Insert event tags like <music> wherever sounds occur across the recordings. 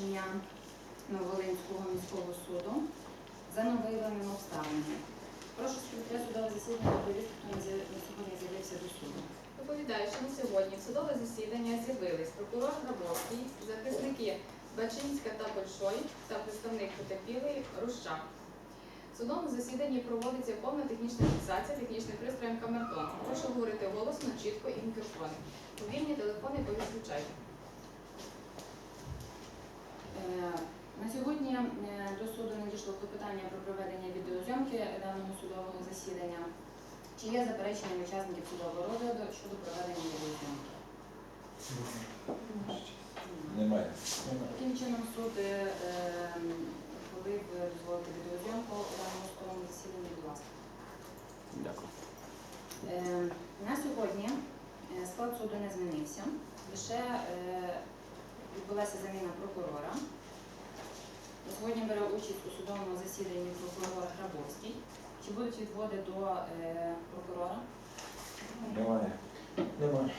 рішення Нововолинського міського суду за нововиявленими обставинами. Прошу секретаря судового засідання доповісти, хто на сьогодні з'явився до суду. Доповідаю, що на сьогодні в судове засідання з'явились прокурор Грабовський, захисники Бачинська та Большой та представник потерпілий Рущак. В судовому засіданні проводиться повна технічна фіксація технічним пристроєм камертон. Прошу говорити голосно, чітко і в мікрофон. Мобільні телефони повідключайте. Е, На сьогодні е, до суду надійшло клопотання про проведення відеозйомки даного судового засідання. Чи є заперечення учасників судового розгляду щодо проведення відеозйомки? Немає. Таким чином суд е, коли ви дозволите відеозйомку у даному судовому засіданні, будь ласка. Дякую. На сьогодні склад суду не змінився. Лише відбулася заміна прокурора. Сьогодні бере участь у судовому засіданні прокурор Грабовський. Чи будуть відводи до е, прокурора? Немає. Немає.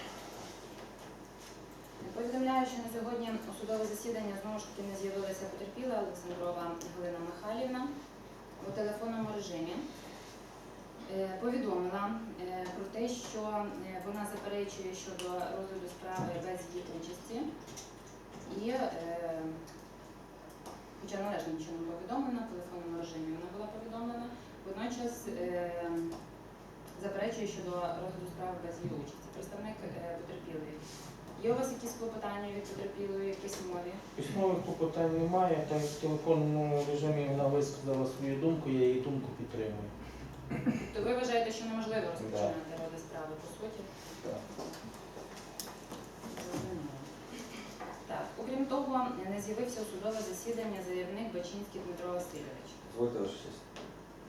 Повідомляю, що на сьогодні у судове засідання знову ж таки не з'явилася потерпіла Олександрова Галина Михайлівна у телефонному режимі. Е, Повідомила е, про те, що е, вона заперечує щодо розгляду справи без її участі. І, хоча належним чином повідомлена, в телефонному режимі вона була повідомлена, водночас е, заперечує щодо розгляду справи без її участі. Представник е, потерпілої. Є у вас якісь клопотання від потерпілої, якісь мові? Письмових клопотань немає, та в телефонному режимі вона висказала свою думку, я її думку підтримую. То ви вважаєте, що неможливо розпочинати розгляд справи по суті? Так. Зрозуміло. Так, окрім того, не з'явився у судове засідання заявник Бачинський Дмитро Васильович. Дозвольте ваша честь.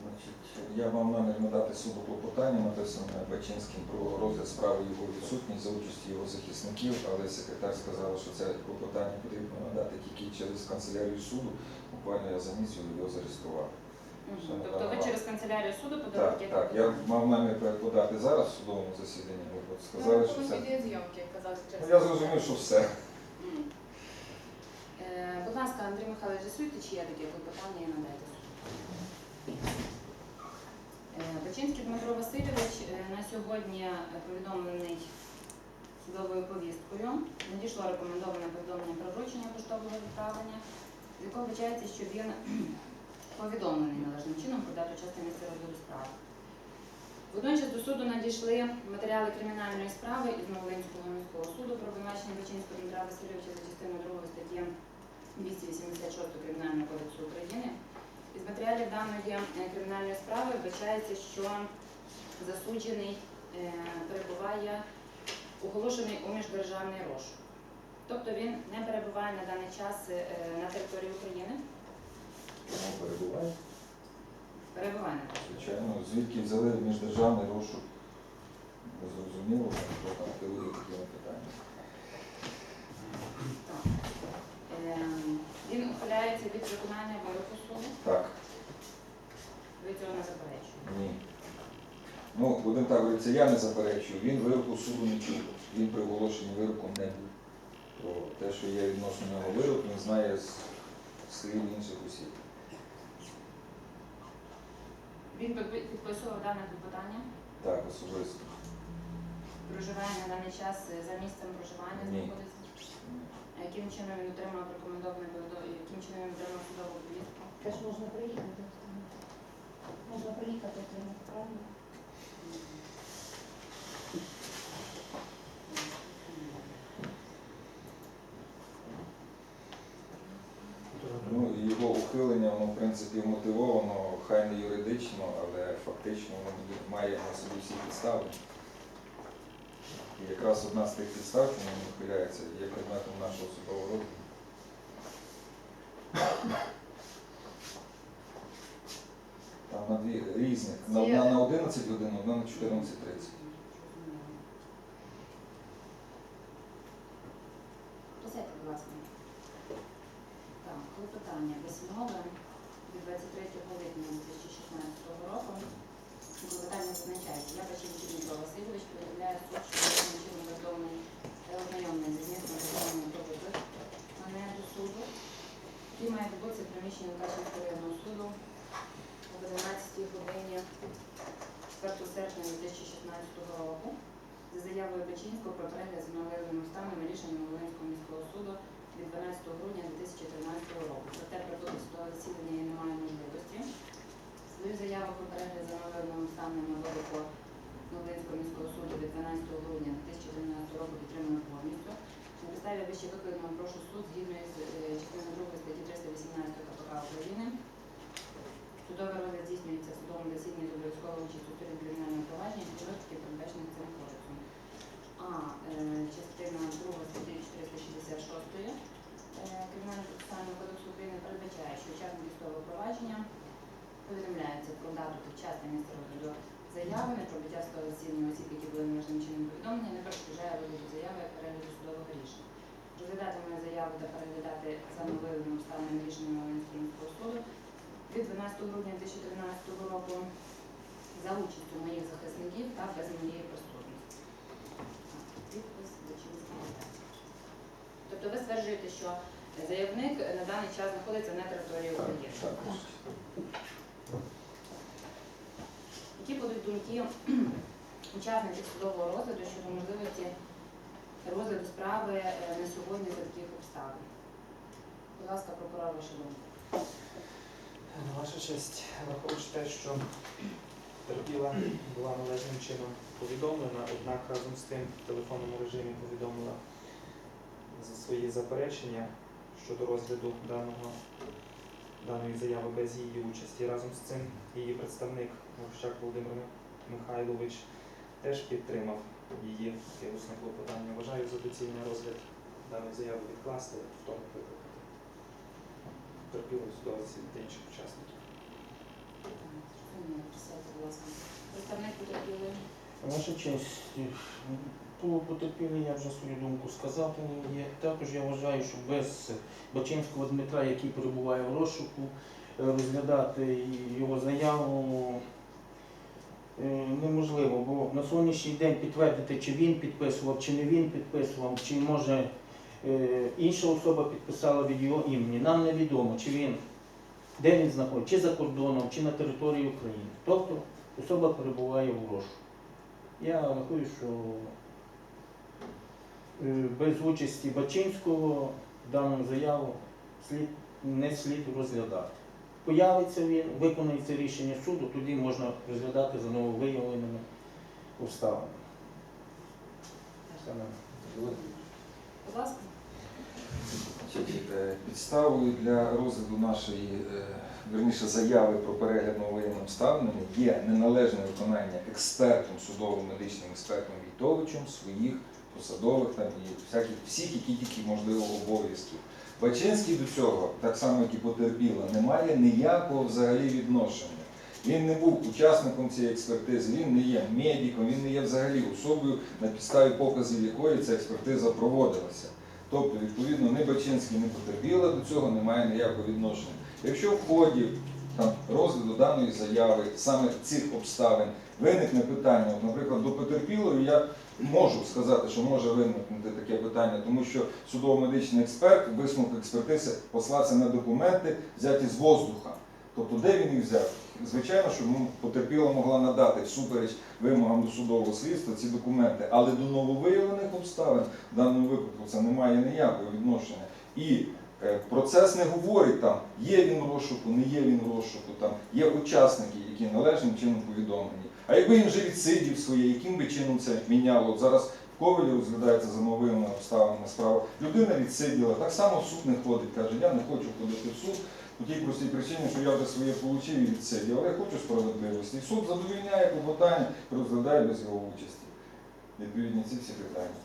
Значить, я мав намір надати суду клопотання, написане Бачинським про розгляд справи його відсутність за участі його захисників, але секретар сказала, що це клопотання потрібно надати тільки через канцелярію суду. Буквально я за місяць його зареєстрував. Все Тобто ви через канцелярію суду подали Так, так. Я мав намір подати зараз в судовому засіданні, ви от сказали, що Ну, це. відеозйомки, казав Ну, Я зрозумів, що все. Е, Будь ласка, Андрій Михайлович, з'ясуйте, чи є таке клопотання і надайте. Е, Бачинський Дмитро Васильович е, на сьогодні повідомлений судовою повісткою. Надійшло рекомендоване повідомлення про вручення поштового відправлення, з якого вбачається, що він <clears throat> повідомлений належним чином про дату частини розгляду справи. Водночас до суду надійшли матеріали кримінальної справи із Новолинського міського суду про обвинувачення Бачинського Дмитра Васильовича за частиною 2 статті 286 Кримінального кодексу України. Із матеріалів даної е, кримінальної справи вбачається, що засуджений е, перебуває оголошений у міждержавний розшук. Тобто він не перебуває на даний час е, на території України, Тому перебуває. перебуває. Звичайно, звідки взяли міждержавний розшук? Зрозуміло, що там керує такими питаннями. Так. Ем, Він від виконання вироку суду. Так, Ви цього не заперечуєте. ні. Ну, будемо так говорити, це я не заперечую. Він вироку суду не чув. Він при оголошенні вироку не був. То те, що є відносно нього вирок, він знає з слів інших осіб. Він підпи- підписував дане клопотання, Так, особисто. проживає на даний час е, за місцем проживання Ні. знаходиться. А яким чином він отримав повідомлення, яким чином він отримав судову повістку? Теж можна приїхати. Можна приїхати отримати, правильно? Ну, його ухилення, воно, в принципі, мотивовано, хай не юридично, але фактично воно має на собі всі підстави. І якраз одна з тих підстав, чому він ухиляється, є предметом нашого судового розгляду. Там на дві різних. На одна на 11 годин, одна на 14.30. Присядьте, будь ласка. Так, клопотання письмове від 23 липня 2016 року. Клопотання зазначається. Я Бачинський Дмитро Васильович повідомляю суд, що належним чином повідомлений та ознайомлений зі змістом повідомлення про виклик мене до суду в приміщенні Мукачівського районного суду об 11 годині 4 серпня 2016 року за заявою Печінського про перегляд за належним станом рішення Волинського міського суду від 12 грудня 2013 року. Проте прибути судове засідання я не маю можливості. Свою заяву про перегляд за станом на вироку Новинського міського суду від 12 грудня 2013 року підтримую повністю. Підставі вище викладеного прошу суд згідно з е, частиною 2 статті 318 КПК України. Судовий розгляд здійснюється в судовому з обов'язковою участю сторін кримінального провадження і випадків, передбачених цим кодексом. А е, частина 2 статті 466 е, Кримінального процесуального кодексу України передбачає, що учасник військового провадження повідомляється про дату та час та місце розгляду заяви, не про биття судового засідання осіб, які були належним чином повідомлені, не перешкоджає розгляду заяви як перегляду судового рішення. Розглядати мою заяву та переглядати за новим обставинами рішення Волинського суду від 12 грудня 2013 року за участю моїх захисників та без моєї присутності. Підпис Тобто ви стверджуєте, що заявник на даний час знаходиться на території України. Які будуть думки <clears throat> учасників судового розгляду щодо можливості розгляду справи е, на сьогодні за таких обставин? Будь ласка, прокурор, ваша думка. Ваша честь, враховуючи те, що терпіла була належним чином повідомлена, однак разом з тим в телефонному режимі повідомила за свої заперечення щодо розгляду даного, даної заяви без її участі. Разом з цим її представник Мовщак Володимир Михайлович теж підтримав її таке усне клопотання. Вважаю за доцільне розгляд даної заяви відкласти, в тому викликати терпіло судове засідання інших учасників. Представник потерпілий. Ваша честь, по потерпілій я вже свою думку сказав. Є. Також я вважаю, що без Бачинського Дмитра, який перебуває в розшуку, розглядати його заяву неможливо, бо на сьогоднішній день підтвердити, чи він підписував, чи не він підписував, чи може е, інша особа підписала від його імені. Нам невідомо, чи він де він знаходиться, чи за кордоном, чи на території України. Тобто особа перебуває в розшуку. Я рахую, що е, без участі Бачинського дану заяву слід, не слід розглядати. Появиться він, виконується рішення суду, тоді можна розглядати за нововиявленими обставинами. Будь ласка. Е, Підставою для розгляду нашої, е, верніше, заяви про перегляд новоєнним обставинами є неналежне виконання експертом, судово-медичним експертом Війтовичем своїх посадових там і всяких всіх, які тільки можливо обов'язків. Бачинський до цього, так само як і потерпіла, не має ніякого взагалі відношення. Він не був учасником цієї експертизи, він не є медиком, він не є взагалі особою, на підставі показів якої ця експертиза проводилася. Тобто, відповідно, ні Бачинський, ні потерпіла до цього не має ніякого відношення. Якщо в ході там, розгляду даної заяви, саме цих обставин, виникне питання, от, наприклад, до потерпілої, я можу сказати, що може виникнути таке питання, тому що судово-медичний експерт, висновок експертизи послався на документи, взяті з воздуха. Тобто, де він їх взяв? Звичайно, що ну, потерпіла могла надати всупереч вимогам до судового слідства ці документи, але до нововиявлених обставин в даному випадку це не має ніякого відношення. І е, процес не говорить там, є він в розшуку, не є він розшуку, там є учасники, які належним чином повідомлені. А якби він вже відсидів своє, яким би чином це міняло? Зараз в Ковелі розглядається за новими обставинами справа. Людина відсиділа, так само в суд не ходить, каже, я не хочу ходити в суд. По тій простій причині, що я вже своє получив і відсидів, але я хочу справедливості. І суд задовільняє клопотання розглядає без його участі. Відповідні ці всі питання.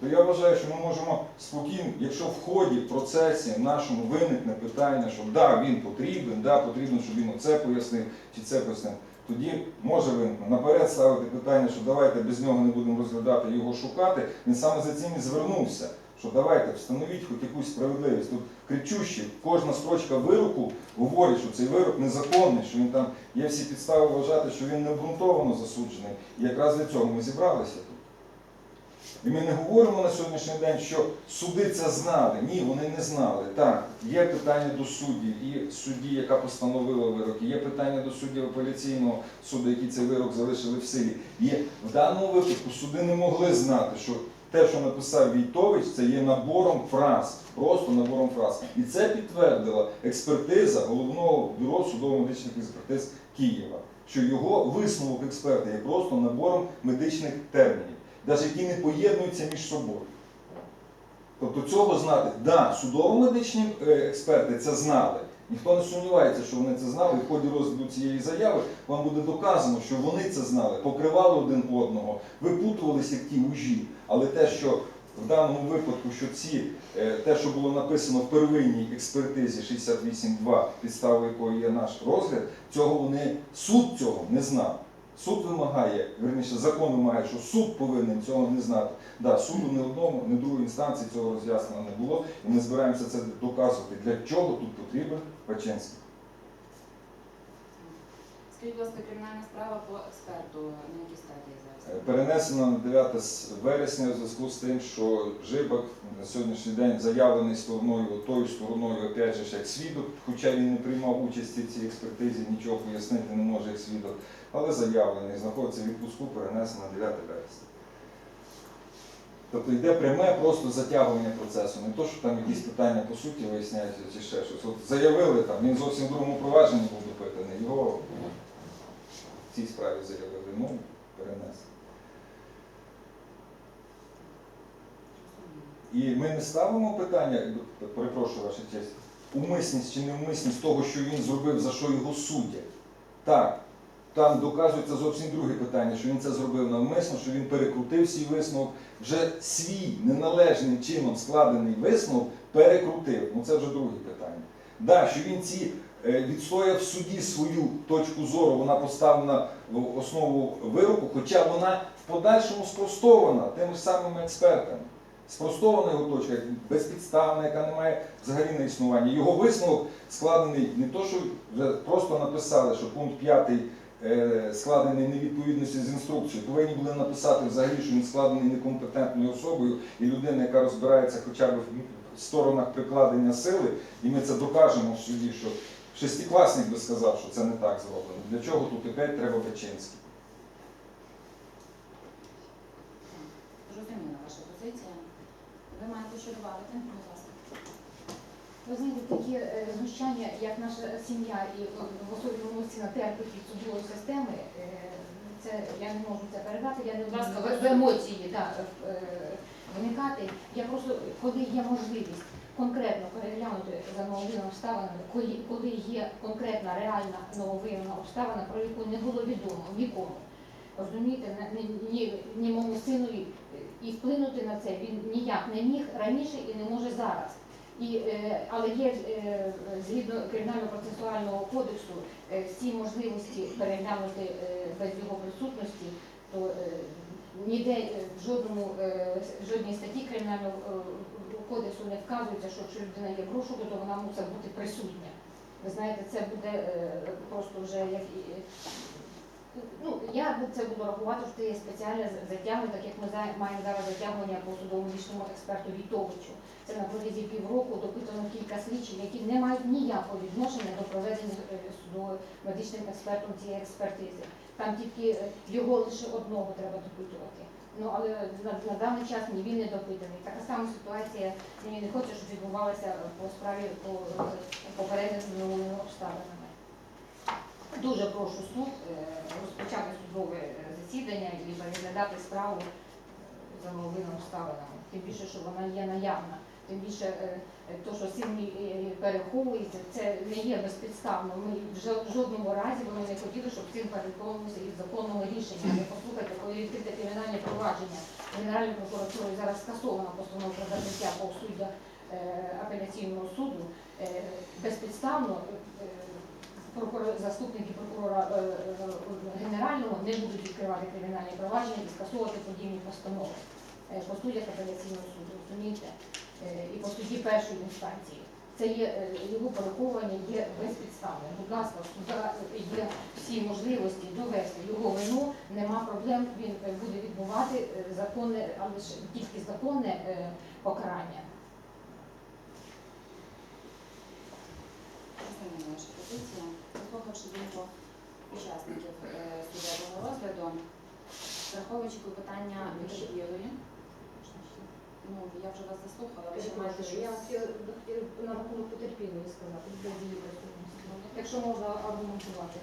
То я вважаю, що ми можемо спокійно, якщо в ході в процесі нашому виникне питання, що да, він потрібен, да, потрібно, щоб він оце пояснив чи це пояснив, тоді може виникнути. Наперед ставити питання, що давайте без нього не будемо розглядати, його шукати. Він саме за цим і звернувся. Що давайте встановіть хоч якусь справедливість. Тут кричуще, кожна строчка вироку говорить, що цей вирок незаконний, що він там є всі підстави вважати, що він не обґрунтовано засуджений. І якраз для цього ми зібралися. І ми не говоримо на сьогоднішній день, що суди це знали. Ні, вони не знали. Так, є питання до суддів і судді, яка постановила вирок, є питання до суддів апеляційного суду, які цей вирок залишили в силі. Є в даному випадку суди не могли знати, що те, що написав Війтович, це є набором фраз, просто набором фраз. І це підтвердила експертиза головного бюро судово-медичних експертиз Києва, що його висновок експерта є просто набором медичних термінів, навіть які не поєднуються між собою. Тобто цього знати, да, судово-медичні е, експерти це знали. Ніхто не сумнівається, що вони це знали. В ході розгляду цієї заяви вам буде доказано, що вони це знали, покривали один одного, випутувалися як ті ужі. Але те, що в даному випадку, що ці, е, те, що було написано в первинній експертизі 68.2, підставою якої є наш розгляд, цього вони суд цього не знав. Суд вимагає, верніше, закон вимагає, що суд повинен цього не знати. Да, суду ні одному, ні другої інстанції цього роз'яснення не було, і ми збираємося це доказувати. Для чого тут потрібен Паченський? Скажіть, будь ласка, кримінальна справа по експерту на якій стадії Е, зараз? Перенесено на 9 вересня в зв'язку з тим, що Жибак на сьогоднішній день заявлений стороною, тою стороною, опять же, як свідок, хоча він не приймав участі в цій експертизі, нічого пояснити не може як свідок, але заявлений, знаходиться в відпуску, перенесено на 9 вересня. Тобто йде пряме просто затягування процесу, не то, що там якісь питання по суті виясняються чи ще щось. От заявили там, він зовсім в другому провадженні був допитаний, його в цій справі заявили, ну, перенесли. І ми не ставимо питання, перепрошую ваша честь, умисність чи неумисність того, що він зробив, за що його судять. Так, там доказується зовсім друге питання, що він це зробив навмисно, що він перекрутив свій висновок, вже свій неналежним чином складений висновок перекрутив. Ну це вже друге питання. Да, що він ці е, відстояв в суді свою точку зору, вона поставлена в основу вироку, хоча вона в подальшому спростована тими ж самими експертами. Спростована його точка, безпідставна, яка не має взагалі на існування. Його висновок складений не то, що вже просто написали, що пункт 5 е, складений невідповідності з інструкцією. Повинні були написати взагалі, що він складений некомпетентною особою і людина, яка розбирається хоча б в сторонах прикладення сили, і ми це докажемо в суді, що шестикласник би сказав, що це не так зроблено. Для чого тут опять треба Печенський? Зрозуміла ваша позиція. Ви маєте що добавити, будь ласка. Ви знаєте, такі е, знущання, як наша сім'я і в особливому на терпить від судової системи, е, це я не можу це передати, я не можу в- емоції да, е, виникати. Я просто, коли є можливість конкретно переглянути за нововинними обставинами, коли, коли є конкретна реальна нововинна обставина, про яку не було відомо нікому. Розумієте, ні, ні, моєму сину і вплинути на це він ніяк не міг раніше і не може зараз. І, е, але є е, згідно кримінального процесуального кодексу е, всі можливості переглянути без його присутності, то ніде в жодному в жодній статті кримінального кодексу не вказується, що якщо людина є в розшуку, то вона мусить бути присутня. Ви знаєте, це буде просто вже як Ну, я б це буду рахувати, що це є спеціальне затягування, так як ми маємо зараз затягування по судово-медичному експерту Вітовичу. Це на протязі півроку допитано кілька слідчих, які не мають ніякого відношення до проведення е, судово-медичним експертом цієї експертизи. Там тільки е, його лише одного треба допитувати. Ну але на, на даний час ні він не допитаний. Така сама ситуація він не хоче, щоб відбувалася по справі по е, попередньо встановленими обставинами. Дуже прошу суд е, розпочати судове е, засідання і переглядати справу за новими обставинами. Тим більше, що вона є наявна. Тим більше, е, е, то, що мій, е, переховується, це не є безпідставно. Ми в в жодному разі вони не хотіли, щоб син переховувався із законного рішення. Але послухайте, коли відкрите кримінальне провадження Генеральною прокуратурою зараз скасована постанова про закриття по суддя е, апеляційного суду, безпідставно заступники прокурора е, е, генерального не будуть відкривати кримінальні провадження і скасовувати подібні постанови е, по суддях апеляційного суду, розумієте, і по суді першої інстанції. це є його переховування є безпідставним. Будь ласка, суда є всі можливості довести його вину, нема проблем. Він буде відбувати законне, але ж тільки законне покарання. Розумію наша позиція. Послухавши думку учасників е, судового розгляду, враховуючи клопотання потерпілої, ну, я вже вас заслухала, ви ще маєте Я щось. хотіла хотіла на рахунок потерпілої сказати. Якщо можна аргументувати.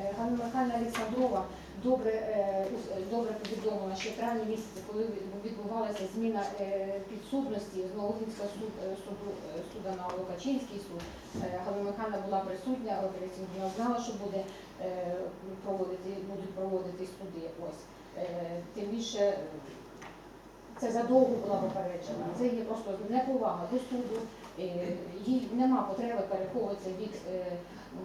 Е, Ганна Михайлівна Олександрова добре, е, е, добре повідомила, що в травні місяці, коли відбувалася зміна е, підсудності з Новогинського суд, е, суду, е, суду на Локачинський суд, е, Ганна Михайлівна була присутня, операційна знала, що буде е, проводити, будуть проводитись суди. Ось. Е, Тим більше е, це задовго була попереджена. Це є просто неповага до суду. Е, Їй нема потреби переховуватися від е,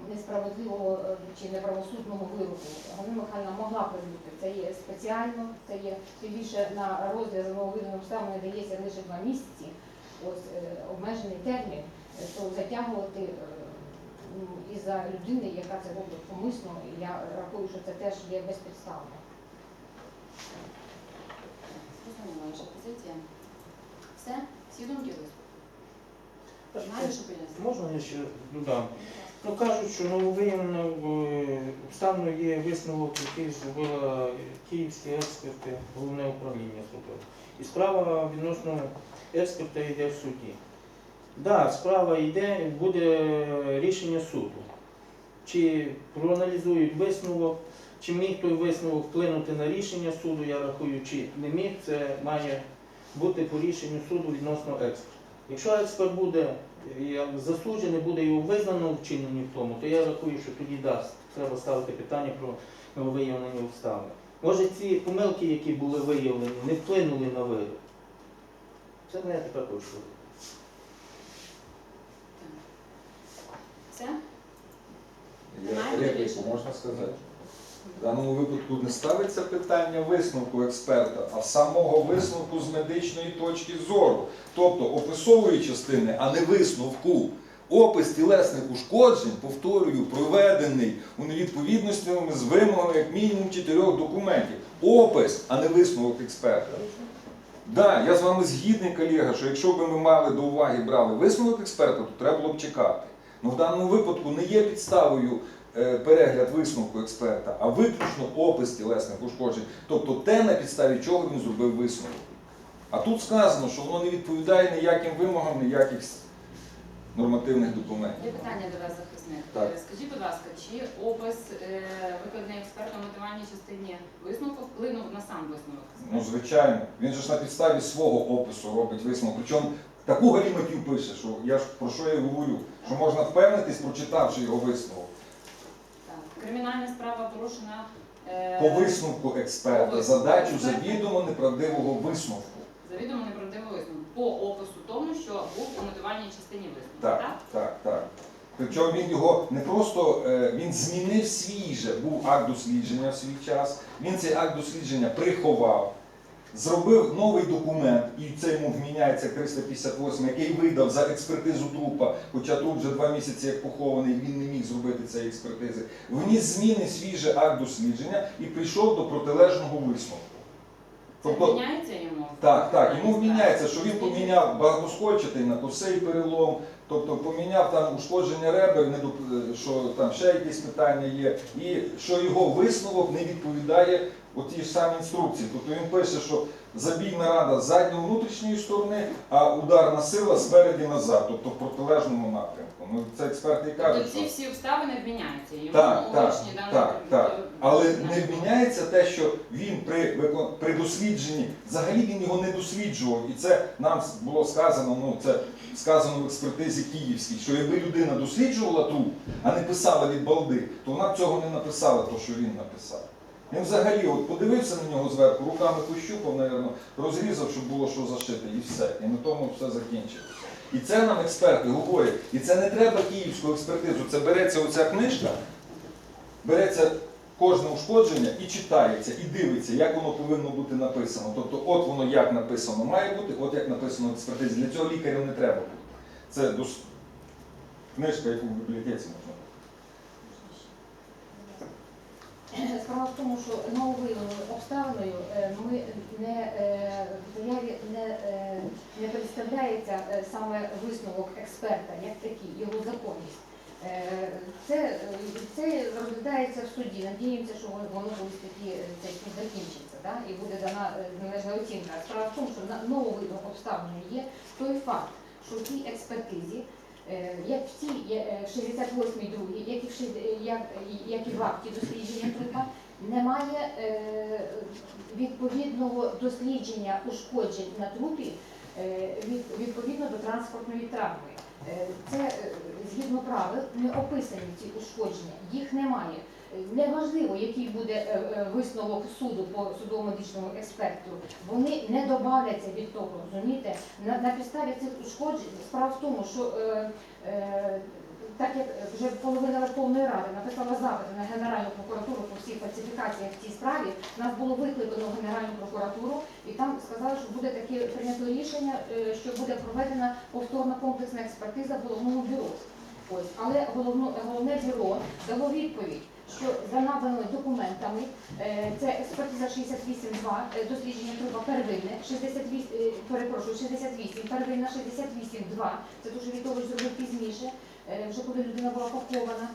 несправедливого е, чи неправосудного вироку. Галина Михайлівна могла прибути. Це є спеціально, це є тим більше на розгляд за нововидним обставинами дається лише два місяці. Ось обмежений термін, то затягувати ну, із-за людини, яка це робить помисно, я рахую, що це теж є безпідставно. Позиція. Все? Всі думки висловили? Що пояснити? Можна я ще додам? Ну кажуть, що нововиявлено обставиною є висновок, який зробила київські експерти, головне управління зробило. І справа відносно експерта йде в суді. Так, да, справа йде, буде рішення суду. Чи проаналізують висновок, чи міг той висновок вплинути на рішення суду, я рахую, чи не міг, це має бути по рішенню суду відносно експерта. Якщо експерт буде як заслужений, буде його визнано вчинені в тому, то я рахую, що тоді дасть. Треба ставити питання про нововиявлені обставини. Може ці помилки, які були виявлені, не вплинули на вирок. Це моя така точка. Все? Я Немає репліку можна сказати. В даному випадку не ставиться питання висновку експерта, а самого висновку з медичної точки зору. Тобто описової частини, а не висновку. Опис тілесних ушкоджень, повторюю, проведений у невідповідності з вимогами як мінімум чотирьох документів. Опис, а не висновок експерта. Да, я з вами згідний, колега, що якщо б ми мали до уваги брали висновок експерта, то треба було б чекати. Ну в даному випадку не є підставою перегляд висновку експерта, а виключно опис тілесних ушкоджень, тобто те, на підставі чого він зробив висновок. А тут сказано, що воно не відповідає ніяким вимогам, ніяких нормативних документів. Є питання до вас, захисник. Так. Е, Скажіть, будь ласка, чи опис, е, викладений експертом у мотивальній частині висновку вплинув на сам висновок? Ну, звичайно, він же ж на підставі свого опису робить висновок. Причому таку галіматю пише, що я ж про що я говорю, що можна впевнитись, прочитавши його висновок. Кримінальна справа порушена е, По висновку експерта По висновку задачу експерта. завідомо неправдивого висновку. завідомо неправдивий висновок по опису тому, що був у мотивальній частині висновку. Так, так, так. Причому він його не просто е, він змінив свій же, був акт дослідження в свій час. Він цей акт дослідження приховав, зробив новий документ, і це йому вміняється 358, який видав за експертизу трупа, хоча труп вже два місяці як похований, він не міг зробити цієї експертизи. Вніс зміни в свій же акт дослідження і прийшов до протилежного висновку. Це вміняється йому? Так, так, йому вміняється, що він поміняв багатоскольчатий на косий перелом, тобто поміняв там ушкодження ребер, не доп- що там ще якісь питання є, і що його висновок не відповідає тій ж самій інструкції. Тобто він пише, що забійна рада з задньої внутрішньої сторони, а ударна сила спереді назад, тобто в протилежному напрямку. Ну це експерти і кажуть. Тобто ці всі обставини вміняються йому Так, так, так, так. Але не вміняється те, що він при, викон- при дослідженні, взагалі він його не досліджував. І це нам було сказано, ну це сказано в експертизі київській, що якби людина досліджувала труп, а не писала від балди, то вона б цього не написала, то що він написав. Він взагалі от подивився на нього зверху, руками пощупав, напевно, розрізав, щоб було що зашити, і все. І на тому все закінчилося. І це нам експерти говорять. І це не треба київську експертизу. Це береться оця книжка, береться кожне ушкодження і читається, і дивиться, як воно повинно бути написано. Тобто, от воно як написано має бути, от як написано в експертизі. Для цього лікарю не треба бути. Це Книжка, яку в бібліотеці можна. Справа в тому, що нововиявленою обставиною е, ми не е, заяві не, е, не представляється е, саме висновок експерта, як такий, його законність. Е, Це, е, це розглядається в суді. Надіємося, що воно колись таки е, закінчиться, да? і буде дана е, належна оцінка. Справа в тому, що на нововидом обставиною є той факт, що в цій експертизі Е, як в цій е, 68-й другій, як і в е, як, як і в акті дослідження трупа, немає е, відповідного дослідження ушкоджень на трупі е, відповідно до транспортної травми. Е, Це е, згідно правил не описані ці ушкодження, їх немає. Неважливо, який буде е, е, висновок суду по судово-медичному експерту, вони не добавляться від того, розумієте? На, на підставі цих ушкоджень справа в тому, що е, е, так як вже половина Верховної Ради написала запит на Генеральну прокуратуру по всіх фальсифікаціях в цій справі, нас було викликано в Генеральну прокуратуру, і там сказали, що буде таке прийнято рішення, е, що буде проведена повторна комплексна експертиза в головному бюро. Ось, але головне бюро дало відповідь, що за наданими документами е, це експертиза 68.2, е, дослідження трупа первинне, 68, е, перепрошую, 68, первинна 68.2, це що Вітович зробив пізніше, вже коли людина була похована,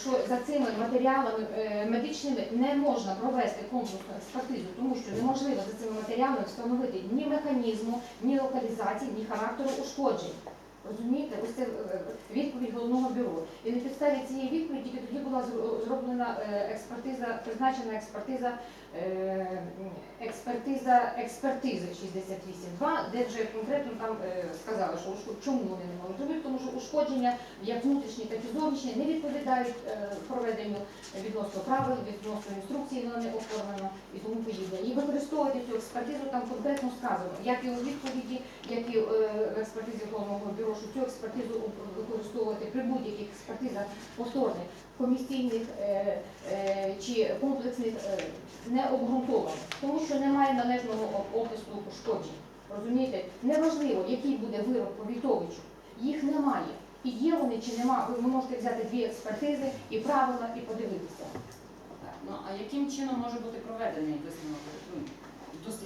що за цими матеріалами медичними не можна провести комплексну експертизу, тому що неможливо за цими матеріалами встановити ні механізму, ні локалізації, ні характеру ушкоджень. Розумієте, ось це е, відповідь головного бюро. І на підставі цієї відповіді тоді була зроблена е, експертиза, призначена експертиза, е, експертиза експертизи 68.2, де вже конкретно там е, сказали, що чому вони не можуть зробити, тому що ушкодження як внутрішні, так і зовнішні не відповідають е, проведенню відносно правил, відносно інструкції, воно не оформлено і тому подібне. І використовувати цю експертизу там конкретно сказано, як і у відповіді, як і в експертизі головного бюро, що цю експертизу використовувати при будь-яких експертизах повторних, комісійних е, е, чи комплексних е, не обґрунтовано, тому що немає належного оп- опису пошкоджень. Розумієте, неважливо, який буде вирок по Вітовичу, їх немає. І є вони чи нема, ви можете взяти дві експертизи і правила, і подивитися. Ну а яким чином може бути проведений висновок?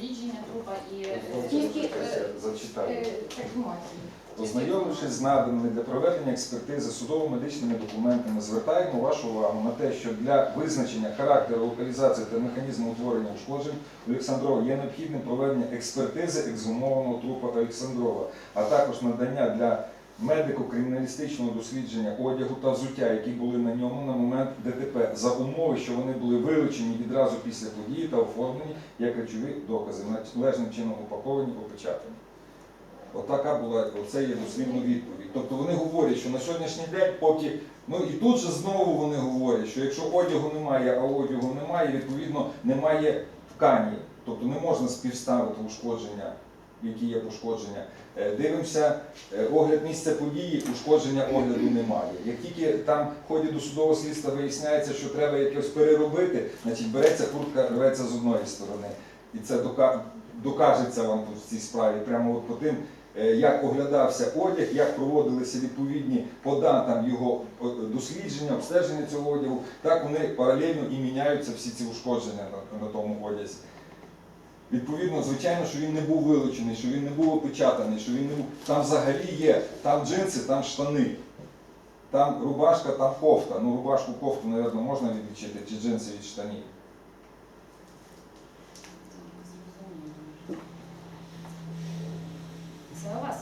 Дослідження трупа і е, Тільки, е, зачитаю. Е, Ексгумації. Ознайомившись з наданими для проведення експертизи судово-медичними документами, звертаємо вашу увагу на те, що для визначення характеру, локалізації та механізму утворення ушкоджень Олександрова є необхідним проведення експертизи ексгумованого трупа Олександрова, а також надання для медико-криміналістичного дослідження одягу та взуття, які були на ньому на момент ДТП, за умови, що вони були вилучені відразу після події та оформлені як речові докази, належним чином упаковані, опечатані. Отака була, оце є дослівна відповідь. Тобто вони говорять, що на сьогоднішній день, поки ну і тут же знову вони говорять, що якщо одягу немає, а одягу немає, відповідно немає ткані. Тобто не можна співставити ушкодження, які є пошкодження. Е, Дивимося, е, огляд місця події, ушкодження огляду немає. Як тільки там в ході досудового слідства виясняється, що треба якось переробити, значить береться куртка, рветься з одної сторони. І це докажеться вам в цій справі, прямо от по тим, е, як оглядався одяг, як проводилися відповідні по датам його дослідження, обстеження цього одягу, так вони паралельно і міняються всі ці ушкодження на тому одязі. Відповідно, звичайно, що він не був вилучений, що він не був опечатаний, що він не був. Там взагалі є, там джинси, там штани, там рубашка, там кофта. Ну, рубашку, кофту, мабуть, можна відлічити, чи джинси від штанів. Це у вас?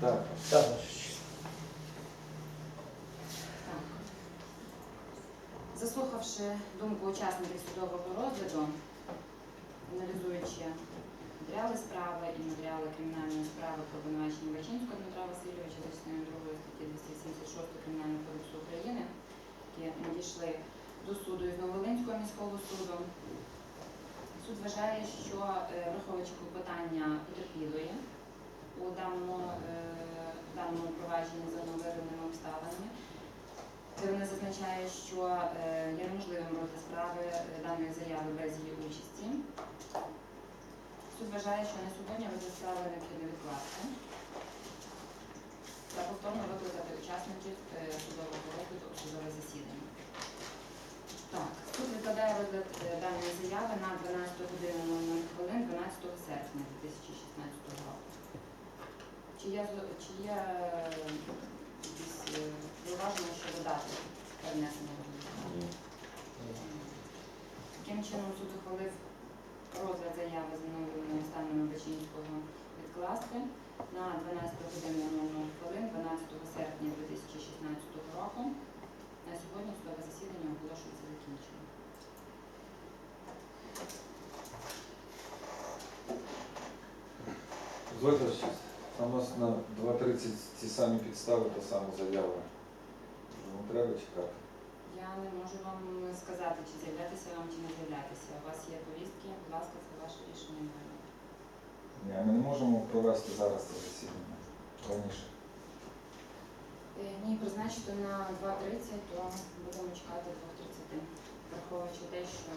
Так. Так. Заслухавши думку учасників судового розгляду, аналізуючи матеріали справи і матеріали кримінальної справи про обвинувачення Бачинського Дмитра Васильовича за частиною 2 статті 276 Кримінального кодексу України, які надійшли до суду із Новолинського міського суду. Суд вважає, що е, враховуючи клопотання потерпілої у даному, е, даному провадженні за нововиявленими обставинами, де вона зазначає, що е, є неможливим розгляд справи е, даної заяви без її участі. Суд вважає, що на сьогодні розгляд справи необхідно відкласти. та повторно викликати учасників е, судового розгляду у судове засідання. Так, суд відкладає розгляд даної заяви на 12 годину 00 хвилин 12 серпня 2016 року. Чи є, чи є якісь е, зауваження щодо дати перенесення розгляду? Таким чином суд ухвалив розгляд заяви з оновленими станами Бачинського відкласти на 12 годину 00 хвилин 12 серпня 2016 року. На сьогодні судове засідання оголошується закінченим. Дозвольте ще. Там у нас на 2.30 ці самі підстави, та сама заява. Не треба чекати. Я не можу вам сказати, чи з'являтися вам, чи не з'являтися. У вас є повістки, будь ласка, це ваше рішення. Ні, ми не можемо провести зараз це засідання раніше. Е, Ні, призначити на 2.30, то будемо чекати 2.30, враховуючи те, що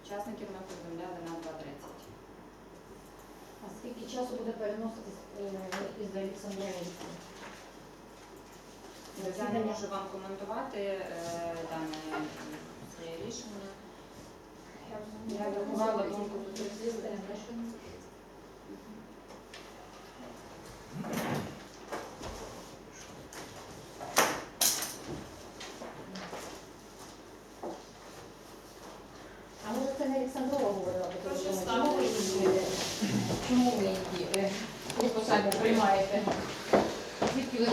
учасників ми повідомляли на 2.30. А скільки часу буде переноситись е, із Олександрової? Я не можу вам коментувати е, дане своє рішення. Я врахувала думку потерпілих.